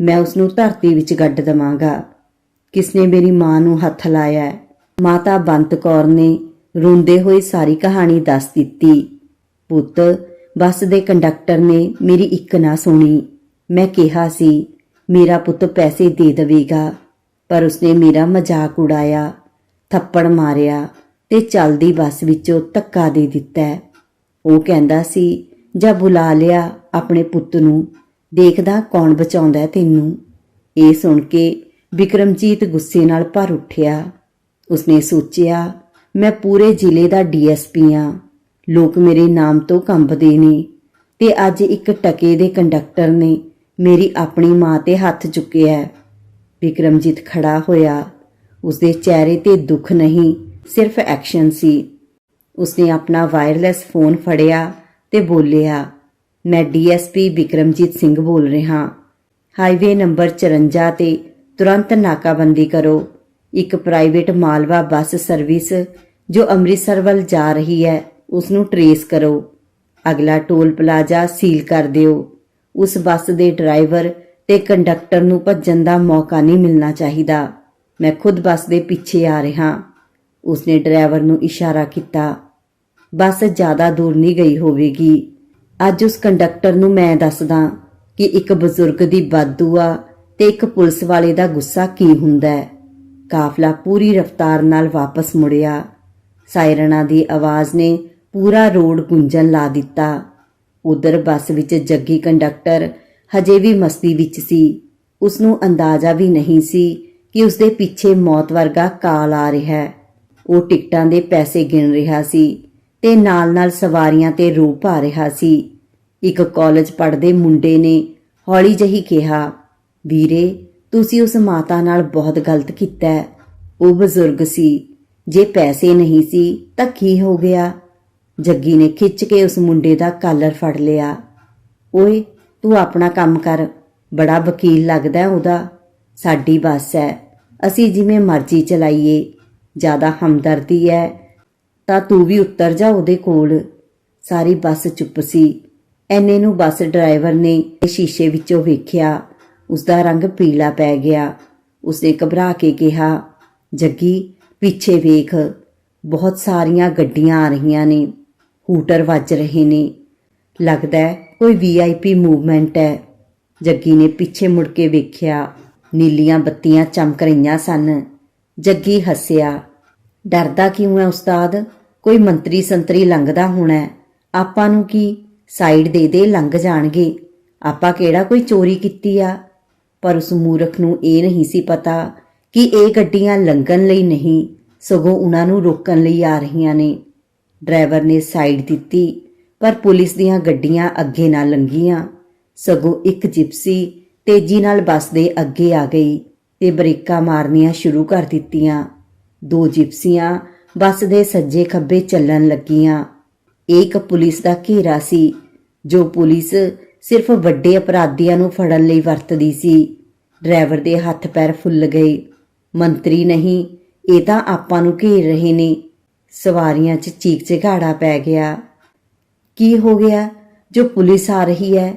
ਮੈਂ ਉਸ ਨੂੰ ਧਰਤੀ ਵਿੱਚ ਗੱਡ ਦਵਾਂਗਾ। ਕਿਸਨੇ ਮੇਰੀ ਮਾਂ ਨੂੰ ਹੱਥ ਲਾਇਆ ਹੈ? ਮਾਤਾ ਬੰਤ ਕੌਰ ਨੇ ਰੋਂਦੇ ਹੋਏ ਸਾਰੀ ਕਹਾਣੀ ਦੱਸ ਦਿੱਤੀ। ਪੁੱਤ, ਬੱਸ ਦੇ ਕੰਡਕਟਰ ਨੇ ਮੇਰੀ ਇੱਕ ਨਾ ਸੁਣੀ। ਮੈਂ ਕਿਹਾ ਸੀ, ਮੇਰਾ ਪੁੱਤ ਪੈਸੇ ਦੇ ਦੇਵੇਗਾ। ਪਰ ਉਸਨੇ ਮੇਰਾ ਮਜ਼ਾਕ ਉਡਾਇਆ, ਥੱਪੜ ਮਾਰਿਆ ਤੇ ਚੱਲਦੀ ਬੱਸ ਵਿੱਚੋਂ ਧੱਕਾ ਦੇ ਦਿੱਤਾ ਉਹ ਕਹਿੰਦਾ ਸੀ, ਜਾਂ ਬੁਲਾ ਲਿਆ ਆਪਣੇ ਪੁੱਤ ਨੂੰ, ਦੇਖਦਾ ਕੌਣ ਬਚਾਉਂਦਾ ਤੈਨੂੰ। ਇਹ ਸੁਣ ਕੇ ਵਿਕਰਮਜੀਤ ਗੁੱਸੇ ਨਾਲ ਭਰ ਉੱਠਿਆ। ਉਸਨੇ ਸੋਚਿਆ, ਮੈਂ ਪੂਰੇ ਜ਼ਿਲ੍ਹੇ ਦਾ ਡੀਐਸਪੀ ਆ। ਲੋਕ ਮੇਰੇ ਨਾਮ ਤੋਂ ਕੰਬਦੇ ਨੇ ਤੇ ਅੱਜ ਇੱਕ ਟਕੇ ਦੇ ਕੰਡਕਟਰ ਨੇ ਮੇਰੀ ਆਪਣੀ ਮਾਂ ਤੇ ਹੱਥ ਚੁੱਕਿਆ ਹੈ। ਵਿਕਰਮਜੀਤ ਖੜਾ ਹੋਇਆ। ਉਸਦੇ ਚਿਹਰੇ ਤੇ ਦੁੱਖ ਨਹੀਂ, ਸਿਰਫ ਐਕਸ਼ਨ ਸੀ। ਉਸਨੇ ਆਪਣਾ ਵਾਇਰਲੈਸ ਫੋਨ ਫੜਿਆ ਤੇ ਬੋਲਿਆ, ਮੈਂ ਡੀਐਸਪੀ ਵਿਕਰਮਜੀਤ ਸਿੰਘ ਬੋਲ ਰਿਹਾ। ਹਾਈਵੇ ਨੰਬਰ 54 ਤੇ ਤੁਰੰਤ ਨਾਕਾਬੰਦੀ ਕਰੋ। ਇੱਕ ਪ੍ਰਾਈਵੇਟ ਮਾਲਵਾ ਬੱਸ ਸਰਵਿਸ ਜੋ ਅੰਮ੍ਰਿਤਸਰ ਵੱਲ ਜਾ ਰਹੀ ਹੈ ਉਸ ਨੂੰ ਟਰੇਸ ਕਰੋ। ਅਗਲਾ ਟੋਲ ਪਲਾਜ਼ਾ ਸੀਲ ਕਰ ਦਿਓ। ਉਸ ਬੱਸ ਦੇ ਡਰਾਈਵਰ ਤੇ ਕੰਡਕਟਰ ਨੂੰ ਭੱਜਣ ਦਾ ਮੌਕਾ ਨਹੀਂ ਮਿਲਣਾ ਚਾਹੀਦਾ। ਮੈਂ ਖੁਦ ਬੱਸ ਦੇ ਪਿੱਛੇ ਆ ਰਿਹਾ। ਉਸਨੇ ਡਰਾਈਵਰ ਨੂੰ ਇਸ਼ਾਰਾ ਕੀਤਾ। ਬੱਸ ਜ਼ਿਆਦਾ ਦੂਰ ਨਹੀਂ ਗਈ ਹੋਵੇਗੀ। ਅੱਜ ਉਸ ਕੰਡਕਟਰ ਨੂੰ ਮੈਂ ਦੱਸਦਾ ਕਿ ਇੱਕ ਬਜ਼ੁਰਗ ਦੀ ਬਦਦੁਆ ਤੇ ਇੱਕ ਪੁਲਿਸ ਵਾਲੇ ਦਾ ਗੁੱਸਾ ਕੀ ਹੁੰਦਾ ਹੈ? ਕਾਫਲਾ ਪੂਰੀ ਰਫ਼ਤਾਰ ਨਾਲ ਵਾਪਸ ਮੁੜਿਆ। ਸਾਇਰਨਾਂ ਦੀ ਆਵਾਜ਼ ਨੇ ਪੂਰਾ ਰੋਡ ਗੁੰਜਣ ਲਾ ਦਿੱਤਾ। ਉਧਰ ਬੱਸ ਵਿੱਚ ਜੱਗੀ ਕੰਡਕਟਰ ਹਜੇ ਵੀ ਮਸਤੀ ਵਿੱਚ ਸੀ। ਉਸ ਨੂੰ ਅੰਦਾਜ਼ਾ ਵੀ ਨਹੀਂ ਸੀ ਕਿ ਉਸਦੇ ਪਿੱਛੇ ਮੌਤ ਵਰਗਾ ਕਾਲ ਆ ਰਿਹਾ ਹੈ। ਉਹ ਟਿਕਟਾਂ ਦੇ ਪੈਸੇ ਗਿਣ ਰਿਹਾ ਸੀ ਤੇ ਨਾਲ-ਨਾਲ ਸਵਾਰੀਆਂ ਤੇ ਰੂਹ ਪਾ ਰਿਹਾ ਸੀ। ਇੱਕ ਕਾਲਜ ਪੜ੍ਹਦੇ ਮੁੰਡੇ ਨੇ ਹੌਲੀ ਜਹੀ ਕਿਹਾ ਵੀਰੇ, ਤੁਸੀਂ ਉਸ ਮਾਤਾ ਨਾਲ ਬਹੁਤ ਗਲਤ ਕੀਤਾ ਉਹ ਬਜ਼ੁਰਗ ਸੀ। ਜੇ ਪੈਸੇ ਨਹੀਂ ਸੀ, ਤਾਂ ਕੀ ਹੋ ਗਿਆ? ਜੱਗੀ ਨੇ ਖਿੱਚ ਕੇ ਉਸ ਮੁੰਡੇ ਦਾ ਕਾਲਰ ਫੜ ਲਿਆ। ਓਏ, ਤੂੰ ਆਪਣਾ ਕੰਮ ਕਰ। ਬੜਾ ਵਕੀਲ ਲੱਗਦਾ ਉਹਦਾ। ਸਾਡੀ ਬੱਸ ਹੈ। ਅਸੀਂ ਜਿਵੇਂ ਮਰਜ਼ੀ ਚਲਾਈਏ। ਜ਼ਿਆਦਾ ਹਮਦਰਦੀ ਹੈ। ਤਾਂ ਤੂੰ ਵੀ ਉੱਤਰ ਜਾ ਉਹਦੇ ਕੋਲ। ਸਾਰੀ ਬੱਸ ਚੁੱਪ ਸੀ। ਐਨੇ ਨੂੰ ਬੱਸ ਡਰਾਈਵਰ ਨੇ ਸ਼ੀਸ਼ੇ ਵਿੱਚੋਂ ਵੇਖਿਆ। ਉਸ ਦਾ ਰੰਗ ਪੀਲਾ ਪੈ ਗਿਆ। ਉਸਨੇ ਘਬਰਾ ਕੇ ਕਿਹਾ, ਜੱਗੀ, ਪਿੱਛੇ ਵੇਖ। ਬਹੁਤ ਸਾਰੀਆਂ ਗੱਡੀਆਂ ਆ ਰਹੀਆਂ ਨੇ। ਹੂਟਰ ਵੱਜ ਰਹੇ ਨੇ। ਲੱਗਦਾ ਹੈ ਕੋਈ ਵੀਆਈਪੀ ਮੂਵਮੈਂਟ ਹੈ। ਜੱਗੀ ਨੇ ਪਿੱਛੇ ਮੁੜ ਕੇ ਵੇਖਿਆ, ਨੀਲੀਆਂ ਬੱਤੀਆਂ ਚਮਕ ਰਹੀਆਂ ਸਨ। ਜੱਗੀ ਹੱਸਿਆ, ਡਰਦਾ ਕਿਉਂ ਹੈ ਉਸਤਾਦ? ਕੋਈ ਮੰਤਰੀ ਸੰਤਰੀ ਲੰਘਦਾ ਹੋਣਾ ਆਪਾਂ ਨੂੰ ਕੀ ਸਾਈਡ ਦੇ ਦੇ ਲੰਘ ਜਾਣਗੇ? ਆਪਾਂ ਕਿਹੜਾ ਕੋਈ ਚੋਰੀ ਕੀਤੀ ਆ? ਪਰ ਉਸ ਮੂਰਖ ਨੂੰ ਇਹ ਨਹੀਂ ਸੀ ਪਤਾ ਕਿ ਇਹ ਗੱਡੀਆਂ ਲੰਘਣ ਲਈ ਨਹੀਂ, ਸਗੋਂ ਉਹਨਾਂ ਨੂੰ ਰੋਕਣ ਲਈ ਆ ਰਹੀਆਂ ਨੇ। ਡਰਾਈਵਰ ਨੇ ਸਾਈਡ ਦਿੱਤੀ, ਪਰ ਪੁਲਿਸ ਦੀਆਂ ਗੱਡੀਆਂ ਅੱਗੇ ਨਾ ਲੰਘੀਆਂ। ਸਗੋਂ ਇੱਕ ਜਿਪਸੀ ਤੇਜ਼ੀ ਨਾਲ ਬੱਸ ਦੇ ਅੱਗੇ ਆ ਗਈ ਤੇ ਬ੍ਰੇਕਾਂ ਮਾਰਨੀਆਂ ਸ਼ੁਰੂ ਕਰ ਦਿੱਤੀਆਂ। ਦੋ ਜਿਪਸੀਆਂ ਬੱਸ ਦੇ ਸੱਜੇ ਖੱਬੇ ਚੱਲਣ ਲੱਗੀਆਂ। ਇੱਕ ਪੁਲਿਸ ਦਾ ਘੇਰਾ ਸੀ, ਜੋ ਪੁਲਿਸ ਸਿਰਫ ਵੱਡੇ ਅਪਰਾਧੀਆਂ ਨੂੰ ਫੜਨ ਲਈ ਵਰਤਦੀ ਸੀ। ਡਰਾਈਵਰ ਦੇ ਹੱਥ ਪੈਰ ਫੁੱਲ ਗਏ। ਮੰਤਰੀ ਨਹੀਂ, ਇਹ ਤਾਂ ਆਪਾਂ ਨੂੰ ਘੇਰ ਰਹੇ ਨੇ। ਸਵਾਰੀਆਂ 'ਚ ਚੀਕ ਚਿਹਾੜਾ ਪੈ ਗਿਆ। ਕੀ ਹੋ ਗਿਆ? ਜੋ ਪੁਲਿਸ ਆ ਰਹੀ ਹੈ,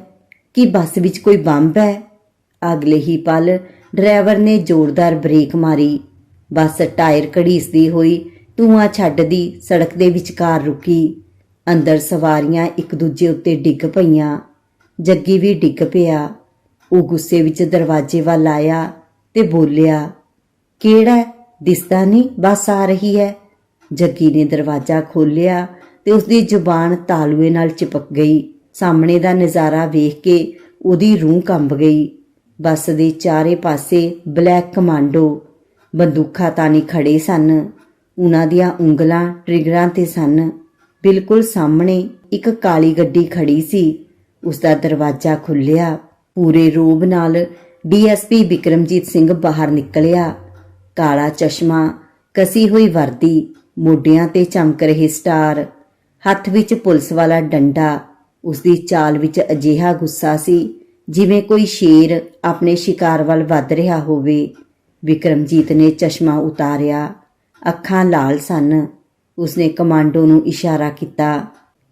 ਕਿ ਬੱਸ ਵਿੱਚ ਕੋਈ ਬੰਬ ਹੈ? ਅਗਲੇ ਹੀ ਪਲ ਡਰਾਈਵਰ ਨੇ ਜ਼ੋਰਦਾਰ ਬ੍ਰੇਕ ਮਾਰੀ। ਬੱਸ ਟਾਇਰ ਘੜੀਸਦੀ ਹੋਈ ਧੂਆਂ ਛੱਡਦੀ ਸੜਕ ਦੇ ਵਿਚਕਾਰ ਰੁਕੀ। ਅੰਦਰ ਸਵਾਰੀਆਂ ਇੱਕ ਦੂਜੇ ਉੱਤੇ ਡਿੱਗ ਪਈਆਂ। ਜੱਗੀ ਵੀ ਡਿੱਗ ਪਿਆ। ਉਹ ਗੁੱਸੇ ਵਿੱਚ ਦਰਵਾਜ਼ੇ ਵੱਲ ਆਇਆ ਤੇ ਬੋਲਿਆ, ਕਿਹੜਾ? ਦਿਸਦਾ ਨਹੀਂ, ਬੱਸ ਆ ਰਹੀ ਹੈ। ਜੱਗੀ ਨੇ ਦਰਵਾਜ਼ਾ ਖੋਲ੍ਹਿਆ ਤੇ ਉਸਦੀ ਜ਼ੁਬਾਨ ਤਾਲੂਏ ਨਾਲ ਚਿਪਕ ਗਈ। ਸਾਹਮਣੇ ਦਾ ਨਜ਼ਾਰਾ ਵੇਖ ਕੇ ਉਹਦੀ ਰੂਹ ਕੰਬ ਗਈ। ਬੱਸ ਦੇ ਚਾਰੇ ਪਾਸੇ ਬਲੈਕ ਕਮਾਂਡੋ ਬੰਦੂਕਾਂ ਨਹੀਂ ਖੜੇ ਸਨ। ਉਹਨਾਂ ਦੀਆਂ ਉਂਗਲਾਂ, ਟ੍ਰਿਗਰਾਂ ਤੇ ਸਨ। ਬਿਲਕੁਲ ਸਾਹਮਣੇ ਇੱਕ ਕਾਲੀ ਗੱਡੀ ਖੜੀ ਸੀ। ਉਸ ਦਾ ਦਰਵਾਜ਼ਾ ਖੁੱਲਿਆ ਪੂਰੇ ਰੋਬ ਨਾਲ ਡੀਐਸਪੀ ਵਿਕਰਮਜੀਤ ਸਿੰਘ ਬਾਹਰ ਨਿਕਲਿਆ। ਕਾਲਾ ਚਸ਼ਮਾ, ਕਸੀ ਹੋਈ ਵਰਦੀ, ਮੋਢਿਆਂ ਤੇ ਚਮਕ ਰਹੇ ਸਟਾਰ, ਹੱਥ ਵਿੱਚ ਪੁਲਿਸ ਵਾਲਾ ਡੰਡਾ ਉਸ ਦੀ ਚਾਲ ਵਿੱਚ ਅਜਿਹਾ ਗੁੱਸਾ ਸੀ ਜਿਵੇਂ ਕੋਈ ਸ਼ੇਰ ਆਪਣੇ ਸ਼ਿਕਾਰ ਵੱਲ ਵੱਧ ਰਿਹਾ ਹੋਵੇ। ਵਿਕਰਮਜੀਤ ਨੇ ਚਸ਼ਮਾ ਉਤਾਰਿਆ। ਅੱਖਾਂ ਲਾਲ ਸਨ। ਉਸਨੇ ਕਮਾਂਡੋ ਨੂੰ ਇਸ਼ਾਰਾ ਕੀਤਾ,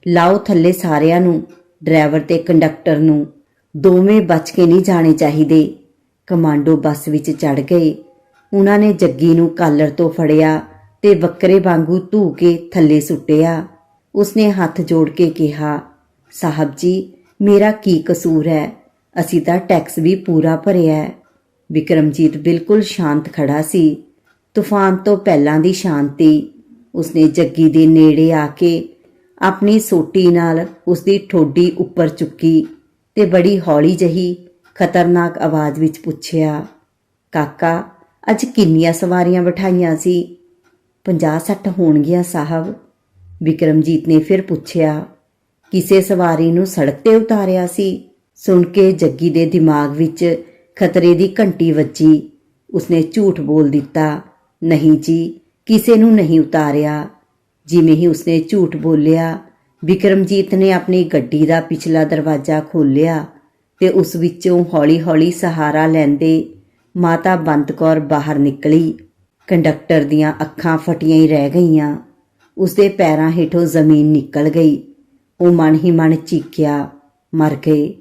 ਲਾਓ ਥੱਲੇ ਸਾਰਿਆਂ ਨੂੰ। ਡਰਾਈਵਰ ਤੇ ਕੰਡਕਟਰ ਨੂੰ ਦੋਵੇਂ ਬਚ ਕੇ ਨਹੀਂ ਜਾਣੇ ਚਾਹੀਦੇ। ਕਮਾਂਡੋ ਬੱਸ ਵਿੱਚ ਚੜ ਗਏ। ਉਹਨਾਂ ਨੇ ਜੱਗੀ ਨੂੰ ਕਾਲਰ ਤੋਂ ਫੜਿਆ ਤੇ ਬੱਕਰੇ ਵਾਂਗੂ ਧੂ ਕੇ ਥੱਲੇ ਸੁੱਟਿਆ। ਉਸਨੇ ਹੱਥ ਜੋੜ ਕੇ ਕਿਹਾ, ਸਾਹਿਬ ਜੀ, ਮੇਰਾ ਕੀ ਕਸੂਰ ਹੈ? ਅਸੀਂ ਤਾਂ ਟੈਕਸ ਵੀ ਪੂਰਾ ਭਰਿਆ ਹੈ। ਵਿਕਰਮਜੀਤ ਬਿਲਕੁਲ ਸ਼ਾਂਤ ਖੜਾ ਸੀ। ਤੂਫਾਨ ਤੋਂ ਪਹਿਲਾਂ ਦੀ ਸ਼ਾਂਤੀ। ਉਸਨੇ ਜੱਗੀ ਦੇ ਨੇੜੇ ਆ ਕੇ ਆਪਣੀ ਸੋਟੀ ਨਾਲ ਉਸਦੀ ਠੋਡੀ ਉੱਪਰ ਚੁੱਕੀ ਤੇ ਬੜੀ ਹੌਲੀ ਜਹੀ ਖਤਰਨਾਕ ਆਵਾਜ਼ ਵਿੱਚ ਪੁੱਛਿਆ, ਕਾਕਾ, ਅੱਜ ਕਿੰਨੀਆਂ ਸਵਾਰੀਆਂ ਬਿਠਾਈਆਂ ਸੀ? 50-60 ਹੋਣਗੀਆਂ, ਸਾਹਿਬ, ਵਿਕਰਮਜੀਤ ਨੇ ਫਿਰ ਪੁੱਛਿਆ। ਕਿਸੇ ਸਵਾਰੀ ਨੂੰ ਸੜਕ ਤੇ ਉਤਾਰਿਆ ਸੀ? ਸੁਣ ਕੇ ਜੱਗੀ ਦੇ ਦਿਮਾਗ ਵਿੱਚ ਖਤਰੇ ਦੀ ਘੰਟੀ ਵੱਜੀ। ਉਸਨੇ ਝੂਠ ਬੋਲ ਦਿੱਤਾ, ਨਹੀਂ ਜੀ, ਕਿਸੇ ਨੂੰ ਨਹੀਂ ਉਤਾਰਿਆ। ਜਿਵੇਂ ਹੀ ਉਸਨੇ ਝੂਠ ਬੋਲਿਆ, ਵਿਕਰਮਜੀਤ ਨੇ ਆਪਣੀ ਗੱਡੀ ਦਾ ਪਿਛਲਾ ਦਰਵਾਜ਼ਾ ਖੋਲ੍ਹਿਆ ਤੇ ਉਸ ਵਿੱਚੋਂ ਹੌਲੀ-ਹੌਲੀ ਸਹਾਰਾ ਲੈਂਦੇ ਮਾਤਾ ਬੰਦ ਕੌਰ ਬਾਹਰ ਨਿਕਲੀ। ਕੰਡਕਟਰ ਦੀਆਂ ਅੱਖਾਂ ਫਟੀਆਂ ਹੀ ਰਹਿ ਗਈਆਂ। ਉਸਦੇ ਪੈਰਾਂ ਹੇਠੋਂ ਜ਼ਮੀਨ ਨਿਕਲ ਗਈ। ਉਹ ਮਨ ਹੀ ਮਨ ਚੀਕਿਆ ਮਰ ਗਏ।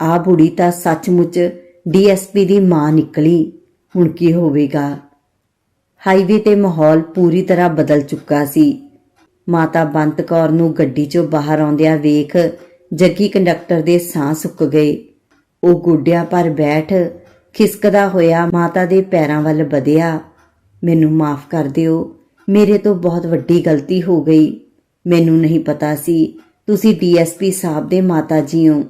ਆ ਬੁੜੀ ਤਾਂ ਸੱਚਮੁੱਚ ਡੀਐਸਪੀ ਦੀ ਮਾਂ ਨਿਕਲੀ। ਹੁਣ ਕੀ ਹੋਵੇਗਾ? ਹਾਈਵੇ ਤੇ ਮਾਹੌਲ ਪੂਰੀ ਤਰ੍ਹਾਂ ਬਦਲ ਚੁੱਕਾ ਸੀ। ਮਾਤਾ ਬੰਤ ਕੌਰ ਨੂੰ ਗੱਡੀ 'ਚੋਂ ਬਾਹਰ ਆਉਂਦਿਆਂ ਵੇਖ ਜੱਗੀ ਕੰਡਕਟਰ ਦੇ ਸਾਹ ਸੁੱਕ ਗਏ। ਉਹ ਗੁੱਡਿਆਂ ਪਰ ਬੈਠ ਖਿਸਕਦਾ ਹੋਇਆ ਮਾਤਾ ਦੇ ਪੈਰਾਂ ਵੱਲ ਵਧਿਆ। ਮੈਨੂੰ ਮਾਫ ਕਰ ਦਿਓ, ਮੇਰੇ ਤੋਂ ਬਹੁਤ ਵੱਡੀ ਗਲਤੀ ਹੋ ਗਈ। ਮੈਨੂੰ ਨਹੀਂ ਪਤਾ ਸੀ ਤੁਸੀਂ ਡੀਐਸਪੀ ਸਾਹਿਬ ਦੇ ਮਾਤਾ ਜੀ ਹੋ।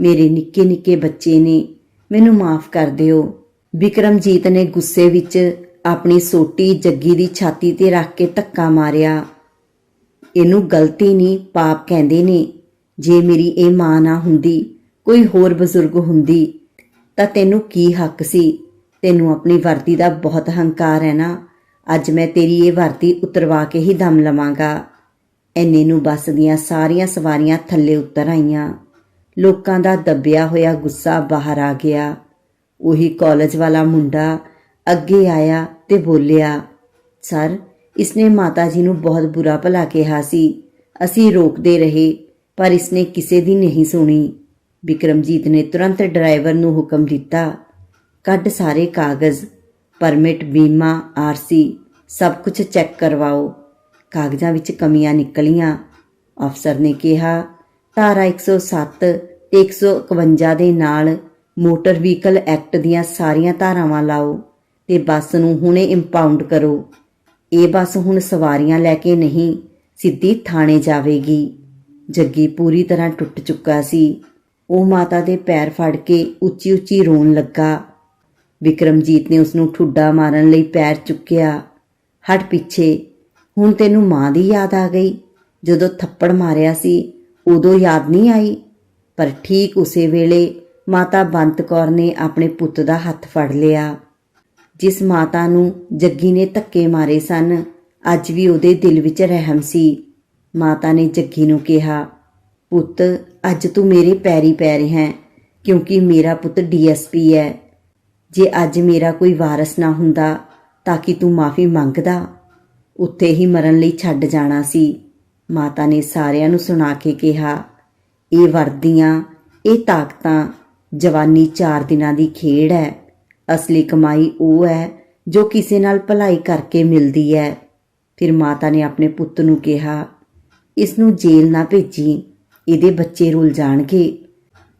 ਮੇਰੇ ਨਿੱਕੇ ਨਿੱਕੇ ਬੱਚੇ ਨੇ। ਮੈਨੂੰ ਮਾਫ ਕਰ ਦਿਓ। ਵਿਕਰਮਜੀਤ ਨੇ ਗੁੱਸੇ ਵਿੱਚ ਆਪਣੀ ਸੋਟੀ ਜੱਗੀ ਦੀ ਛਾਤੀ ਤੇ ਰੱਖ ਕੇ ਧੱਕਾ ਮਾਰਿਆ। ਇਹਨੂੰ ਗਲਤੀ ਨਹੀਂ ਪਾਪ ਕਹਿੰਦੇ ਨੇ। ਜੇ ਮੇਰੀ ਇਹ ਮਾਂ ਨਾ ਹੁੰਦੀ, ਕੋਈ ਹੋਰ ਬਜ਼ੁਰਗ ਹੁੰਦੀ, ਤਾਂ ਤੈਨੂੰ ਕੀ ਹੱਕ ਸੀ? ਤੈਨੂੰ ਆਪਣੀ ਵਰਦੀ ਦਾ ਬਹੁਤ ਹੰਕਾਰ ਹੈ ਨਾ। ਅੱਜ ਮੈਂ ਤੇਰੀ ਇਹ ਵਰਦੀ ਉਤਰਵਾ ਕੇ ਹੀ ਦਮ ਲਵਾਂਗਾ। ਐਨੇ ਨੂੰ ਬੱਸ ਦੀਆਂ ਸਾਰੀਆਂ ਸਵਾਰੀਆਂ ਥੱਲੇ ਉਤਰ ਆਈਆਂ। ਲੋਕਾਂ ਦਾ ਦੱਬਿਆ ਹੋਇਆ ਗੁੱਸਾ ਬਾਹਰ ਆ ਗਿਆ। ਉਹੀ ਕਾਲਜ ਵਾਲਾ ਮੁੰਡਾ ਅੱਗੇ ਆਇਆ ਤੇ ਬੋਲਿਆ, ਸਰ ਇਸਨੇ ਮਾਤਾ ਜੀ ਨੂੰ ਬਹੁਤ ਬੁਰਾ ਭਲਾ ਕਿਹਾ ਸੀ। ਅਸੀਂ ਰੋਕਦੇ ਰਹੇ, ਪਰ ਇਸਨੇ ਕਿਸੇ ਦੀ ਨਹੀਂ ਸੁਣੀ। ਵਿਕਰਮਜੀਤ ਨੇ ਤੁਰੰਤ ਡਰਾਈਵਰ ਨੂੰ ਹੁਕਮ ਦਿੱਤਾ, ਕੱਢ ਸਾਰੇ ਕਾਗਜ਼, ਪਰਮਿਟ, ਬੀਮਾ ਆਰਸੀ ਸਭ ਕੁਝ ਚੈੱਕ ਕਰਵਾਓ। ਕਾਗਜ਼ਾਂ ਵਿੱਚ ਕਮੀਆਂ ਨਿਕਲੀਆਂ। ਅਫਸਰ ਨੇ ਕਿਹਾ, ਧਾਰਾ 107 ਤੇ 151 ਦੇ ਨਾਲ ਮੋਟਰ ਵਹੀਕਲ ਐਕਟ ਦੀਆਂ ਸਾਰੀਆਂ ਧਾਰਾਵਾਂ ਲਾਓ ਤੇ ਬੱਸ ਨੂੰ ਹੁਣੇ ਇੰਪਾਊਂਡ ਕਰੋ। ਇਹ ਬੱਸ ਹੁਣ ਸਵਾਰੀਆਂ ਲੈ ਕੇ ਨਹੀਂ, ਸਿੱਧੀ ਥਾਣੇ ਜਾਵੇਗੀ। ਜੱਗੀ ਪੂਰੀ ਤਰ੍ਹਾਂ ਟੁੱਟ ਚੁੱਕਾ ਸੀ। ਉਹ ਮਾਤਾ ਦੇ ਪੈਰ ਫੜ ਕੇ ਉੱਚੀ ਉੱਚੀ ਰੋਣ ਲੱਗਾ। ਵਿਕਰਮਜੀਤ ਨੇ ਉਸ ਨੂੰ ਠੁੱਡਾ ਮਾਰਨ ਲਈ ਪੈਰ ਚੁੱਕਿਆ। ਹਟ ਪਿੱਛੇ, ਹੁਣ ਤੈਨੂੰ ਮਾਂ ਦੀ ਯਾਦ ਆ ਗਈ। ਜਦੋਂ ਥੱਪੜ ਮਾਰਿਆ ਸੀ, ਉਦੋਂ ਯਾਦ ਨਹੀਂ ਆਈ। ਪਰ ਠੀਕ ਉਸੇ ਵੇਲੇ ਮਾਤਾ ਬੰਤ ਕੌਰ ਨੇ ਆਪਣੇ ਪੁੱਤ ਦਾ ਹੱਥ ਫੜ ਲਿਆ। ਜਿਸ ਮਾਤਾ ਨੂੰ ਜੱਗੀ ਨੇ ਧੱਕੇ ਮਾਰੇ ਸਨ, ਅੱਜ ਵੀ ਉਹਦੇ ਦਿਲ ਵਿੱਚ ਰਹਿਮ ਸੀ। ਮਾਤਾ ਨੇ ਜੱਗੀ ਨੂੰ ਕਿਹਾ, ਪੁੱਤ, ਅੱਜ ਤੂੰ ਮੇਰੇ ਪੈਰੀ ਪੈ ਰਿਹਾ ਹੈ, ਕਿਉਂਕਿ ਮੇਰਾ ਪੁੱਤ ਡੀਐਸਪੀ ਹੈ। ਜੇ ਅੱਜ ਮੇਰਾ ਕੋਈ ਵਾਰਸ ਨਾ ਹੁੰਦਾ, ਤਾਂ ਕਿ ਤੂੰ ਮਾਫੀ ਮੰਗਦਾ? ਉੱਥੇ ਹੀ ਮਰਨ ਲਈ ਛੱਡ ਜਾਣਾ ਸੀ। ਮਾਤਾ ਨੇ ਸਾਰਿਆਂ ਨੂੰ ਸੁਣਾ ਕੇ ਕਿਹਾ, ਇਹ ਵਰਦੀਆਂ, ਇਹ ਤਾਕਤਾਂ, ਜਵਾਨੀ 4 ਦਿਨਾਂ ਦੀ ਖੇਡ ਹੈ। ਅਸਲੀ ਕਮਾਈ ਉਹ ਹੈ ਜੋ ਕਿਸੇ ਨਾਲ ਭਲਾਈ ਕਰਕੇ ਮਿਲਦੀ ਹੈ। ਫਿਰ ਮਾਤਾ ਨੇ ਆਪਣੇ ਪੁੱਤ ਨੂੰ ਕਿਹਾ ਇਸ ਨੂੰ ਜੇਲ੍ਹ ਨਾ ਭੇਜੀ, ਇਹਦੇ ਬੱਚੇ ਰੁੱਲ ਜਾਣਗੇ।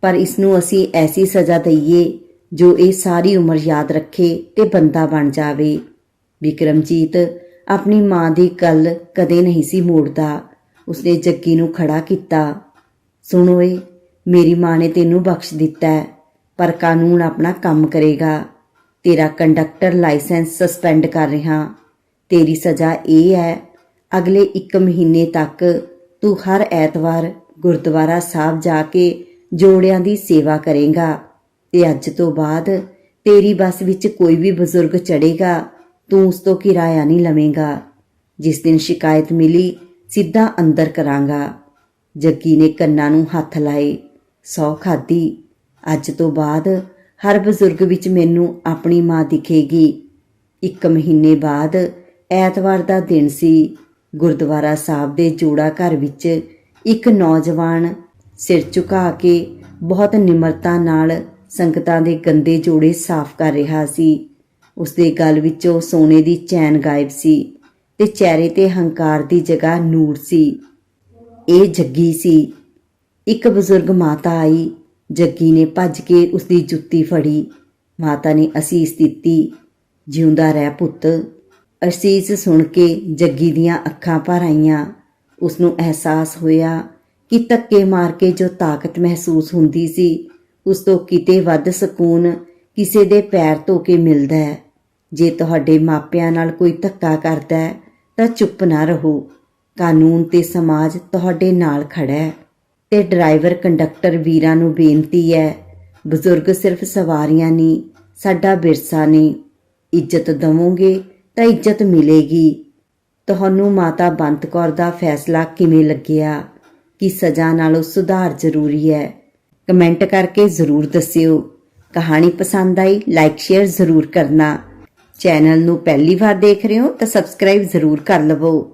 ਪਰ ਇਸ ਨੂੰ ਅਸੀਂ ਐਸੀ ਸਜ਼ਾ ਦਈਏ ਜੋ ਇਹ ਸਾਰੀ ਉਮਰ ਯਾਦ ਰੱਖੇ ਤੇ ਬੰਦਾ ਬਣ ਜਾਵੇ। ਵਿਕਰਮਜੀਤ ਆਪਣੀ ਮਾਂ ਦੀ ਗੱਲ ਕਦੇ ਨਹੀਂ ਸੀ ਮੋੜਦਾ। ਉਸਨੇ ਜੱਗੀ ਨੂੰ ਖੜਾ ਕੀਤਾ, ਸੁਣੋ ਏ, ਮੇਰੀ ਮਾਂ ਨੇ ਤੈਨੂੰ ਬਖਸ਼ ਦਿੱਤਾ ਪਰ ਕਾਨੂੰਨ ਆਪਣਾ ਕੰਮ ਕਰੇਗਾ। ਤੇਰਾ ਕੰਡਕਟਰ ਲਾਇਸੈਂਸ ਸਸਪੈਂਡ ਕਰ ਰਿਹਾ। ਤੇਰੀ ਸਜ਼ਾ ਇਹ ਹੈ, ਅਗਲੇ 1 ਮਹੀਨੇ ਤੱਕ ਤੂੰ ਹਰ ਐਤਵਾਰ ਗੁਰਦੁਆਰਾ ਸਾਹਿਬ ਜਾ ਕੇ ਜੋੜਿਆਂ ਦੀ ਸੇਵਾ ਕਰੇਗਾ ਤੇ ਅੱਜ ਤੋਂ ਬਾਅਦ ਤੇਰੀ ਬੱਸ ਵਿੱਚ ਕੋਈ ਵੀ ਬਜ਼ੁਰਗ ਚੜੇਗਾ ਤੂੰ ਉਸ ਤੋਂ ਕਿਰਾਇਆ ਨਹੀਂ ਲਵੇਂਗਾ। ਜਿਸ ਦਿਨ ਸ਼ਿਕਾਇਤ ਮਿਲੀ, ਸਿੱਧਾ ਅੰਦਰ ਕਰਾਂਗਾ। ਜੱਗੀ ਨੇ ਕੰਨਾਂ ਨੂੰ ਹੱਥ ਲਾਏ, ਸੌ ਖਾਦੀ ਅੱਜ ਤੋਂ ਬਾਅਦ ਹਰ ਬਜ਼ੁਰਗ ਵਿੱਚ ਮੈਨੂੰ ਆਪਣੀ ਮਾਂ ਦਿਖੇਗੀ। ਇੱਕ ਮਹੀਨੇ ਬਾਅਦ ਐਤਵਾਰ ਦਾ ਦਿਨ ਸੀ। ਗੁਰਦੁਆਰਾ ਸਾਹਿਬ ਦੇ ਜੋੜਾ ਘਰ ਵਿੱਚ ਇੱਕ ਨੌਜਵਾਨ ਸਿਰ ਝੁਕਾ ਕੇ ਬਹੁਤ ਨਿਮਰਤਾ ਨਾਲ ਸੰਗਤਾਂ ਦੇ ਗੰਦੇ ਜੋੜੇ ਸਾਫ਼ ਕਰ ਰਿਹਾ ਸੀ। ਉਸਦੇ ਗਲ ਵਿੱਚੋਂ ਸੋਨੇ ਦੀ ਚੈਨ ਗਾਇਬ ਸੀ ਤੇ ਚਿਹਰੇ ਤੇ ਹੰਕਾਰ ਦੀ ਜਗ੍ਹਾ ਨੂਰ ਸੀ। ਇਹ ਜੱਗੀ ਸੀ। ਇੱਕ ਬਜ਼ੁਰਗ ਮਾਤਾ ਆਈ ਜੱਗੀ ਨੇ ਭੱਜ ਕੇ ਉਸਦੀ ਜੁੱਤੀ ਫੜੀ। ਮਾਤਾ ਨੇ ਅਸੀਸ ਦਿੱਤੀ, ਜਿਉਂਦਾ ਰਹਿ ਪੁੱਤ। ਅਸੀਸ ਸੁਣ ਕੇ ਜੱਗੀ ਦੀਆਂ ਅੱਖਾਂ ਭਰ ਆਈਆਂ। ਉਸ ਨੂੰ ਅਹਿਸਾਸ ਹੋਇਆ ਕਿ ਧੱਕੇ ਮਾਰ ਕੇ ਜੋ ਤਾਕਤ ਮਹਿਸੂਸ ਹੁੰਦੀ ਸੀ, ਉਸ ਤੋਂ ਕਿਤੇ ਵੱਧ ਸਕੂਨ ਕਿਸੇ ਦੇ ਪੈਰ ਧੋ ਕੇ ਮਿਲਦਾ ਹੈ। ਜੇ ਤੁਹਾਡੇ ਮਾਪਿਆਂ ਨਾਲ ਕੋਈ ਧੱਕਾ ਕਰਦਾ ਹੈ, ਤਾਂ ਚੁੱਪ ਨਾ ਰਹੋ। ਕਾਨੂੰਨ ਤੇ ਸਮਾਜ ਤੁਹਾਡੇ ਨਾਲ ਖੜਾ ਹੈ। ਤੇ ਡਰਾਈਵਰ ਕੰਡਕਟਰ ਵੀਰਾਂ ਨੂੰ ਬੇਨਤੀ ਹੈ, ਬਜ਼ੁਰਗ ਸਿਰਫ ਸਵਾਰੀਆਂ ਨਹੀਂ ਸਾਡਾ ਵਿਰਸਾ ਨੇ। ਇੱਜ਼ਤ ਦਵੋਗੇ ਤਾਂ ਇੱਜ਼ਤ ਮਿਲੇਗੀ। ਤੁਹਾਨੂੰ ਮਾਤਾ ਬੰਤ ਕੌਰ ਦਾ ਫੈਸਲਾ ਕਿਵੇਂ ਲੱਗਿਆ? ਕਿ ਸਜ਼ਾ ਨਾਲੋਂ ਸੁਧਾਰ ਜ਼ਰੂਰੀ ਹੈ? ਕਮੈਂਟ ਕਰਕੇ ਜ਼ਰੂਰ ਦੱਸਿਓ। ਕਹਾਣੀ ਪਸੰਦ ਆਈ, ਲਾਈਕ, ਸ਼ੇਅਰ ਜ਼ਰੂਰ ਕਰਨਾ। ਚੈਨਲ ਨੂੰ ਪਹਿਲੀ ਵਾਰ ਦੇਖ ਰਹੇ ਹੋ ਤਾਂ ਸਬਸਕ੍ਰਾਈਬ ਜ਼ਰੂਰ ਕਰ ਲਵੋ।